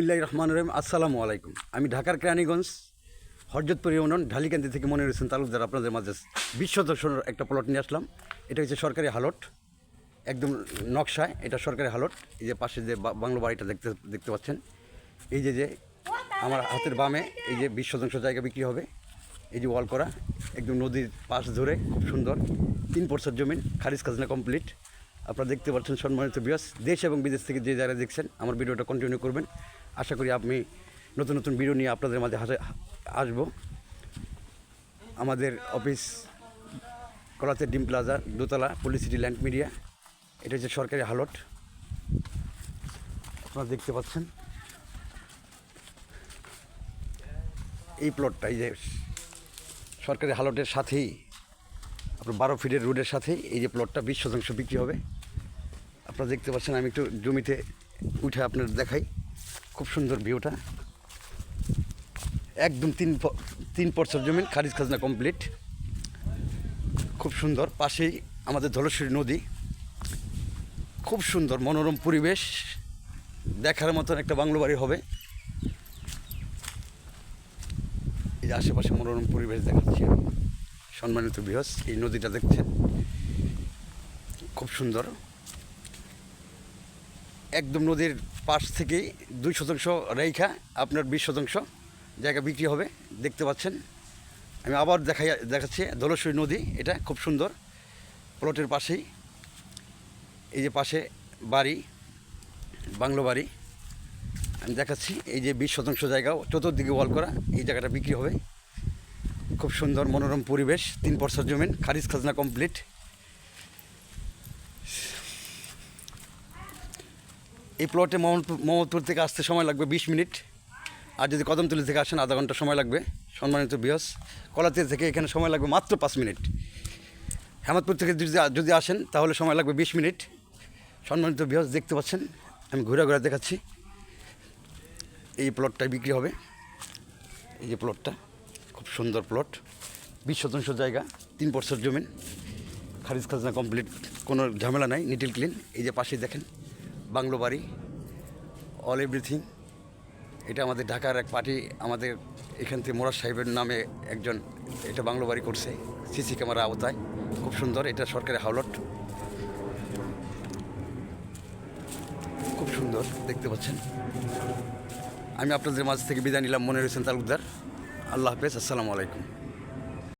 বিল্লাহ রহমান রহিম। আসসালামু আলাইকুম। আমি ঢাকার কেরানীগঞ্জ, হরজতপুর ইউনিয়ন, ঢালিকান্দি থেকে মনে রয়েছেন তালুকদার আপনাদের মাঝে বিশ্ব দর্শনের একটা প্লট নিয়ে আসলাম। এটা হচ্ছে সরকারি হালট, একদম নকশায়। এটা সরকারি হালট। এই যে পাশে যে বাংলো বাড়িটা দেখতে দেখতে পাচ্ছেন। এই যে যে আমার হাতের বামে এই যে বিশ্ব শতাংশ জায়গা বিক্রি হবে। এই যে ওয়াল করা, একদম নদীর পাশ ধরে খুব সুন্দর। তিন পর্সার জমিন খারিজ খাজনা কমপ্লিট আপনারা দেখতে পাচ্ছেন সম্মানিত বিয়াস দেশ এবং বিদেশ থেকে যে যারা দেখছেন, আমার ভিডিওটা কন্টিনিউ করবেন। আশা করি আমি নতুন নতুন ভিডিও নিয়ে আপনাদের মাঝে আসব। আমাদের অফিস কলাতে ডিম প্লাজা দোতলা পলিসিটি ল্যান্ড মিডিয়া এটা হচ্ছে সরকারি হালট। আপনারা দেখতে পাচ্ছেন। এই প্লটটা এই যে সরকারি হালটের সাথেই, আপনার বারো ফিটের রোডের সাথেই এই যে প্লটটা বিশ শতাংশ বিক্রি হবে। আপনারা দেখতে পাচ্ছেন, আমি একটু জমিতে উঠে আপনার দেখাই। খুব সুন্দর ভিউটা। একদম তিন তিন পর্সার জমিন, খারিজ খাজনা কমপ্লিট খুব সুন্দর, পাশেই আমাদের ধলেশ্বরী নদী। খুব সুন্দর, মনোরম পরিবেশ। দেখার মতন একটা বাংলো বাড়ি হবে। এই যে আশেপাশে মনোরম পরিবেশ দেখাচ্ছি। সম্মানিত বৃহস এই নদীটা দেখছেন। খুব সুন্দর। একদম নদীর পাশ থেকেই দুই শতাংশ রেখা আপনার বিশ শতাংশ জায়গা বিক্রি হবে, দেখতে পাচ্ছেন। আমি আবার দেখাই, দেখাচ্ছি, ধলেশ্বরী নদী, এটা খুব সুন্দর, প্লটের পাশেই। এই যে পাশে বাড়ি, বাংলো বাড়ি, আমি দেখাচ্ছি, এই যে বিশ শতাংশ জায়গা চতুর্দিকে ওয়াল করা, এই জায়গাটা বিক্রি হবে। খুব সুন্দর মনোরম পরিবেশ, তিন পর্সার জমিন খারিজ খাজনা কমপ্লিট। এই প্লটে মোহাম্মদপুর থেকে আসতে সময় লাগবে বিশ মিনিট। আর যদি কদমতলি থেকে আসেন, আধা ঘণ্টা সময় লাগবে। সম্মানিত বিহস কলাতে থেকে এখানে সময় লাগবে মাত্র পাঁচ মিনিট। হেমাদপুর থেকে যদি যদি আসেন, তাহলে সময় লাগবে বিশ মিনিট। সম্মানিত বিহস দেখতে পাচ্ছেন, আমি ঘুরে ঘুরে দেখাচ্ছি। এই প্লটটাই বিক্রি হবে। এই যে প্লটটা খুব সুন্দর প্লট বিশ শতাংশ জায়গা, তিন বছর জমিন খারিজ খাজনা কমপ্লিট কোনো ঝামেলা নাই নিটিল ক্লিন এই যে পাশে দেখেন বাংলো বাড়ি অল এভরিথিং এটা আমাদের ঢাকার এক পার্টি, আমাদের এখান থেকে মোরাজ সাহেবের নামে একজন এটা বাংলো বাড়ি করছে, সিসি ক্যামেরা আওতায়। খুব সুন্দর, এটা সরকারি হাওলট খুব সুন্দর, দেখতে পাচ্ছেন। আমি আপনাদের মাঝ থেকে বিদায় নিলাম মনে রয়েছেন তালুকদার। আল্লাহ হাফেজ, আসসালামু আলাইকুম।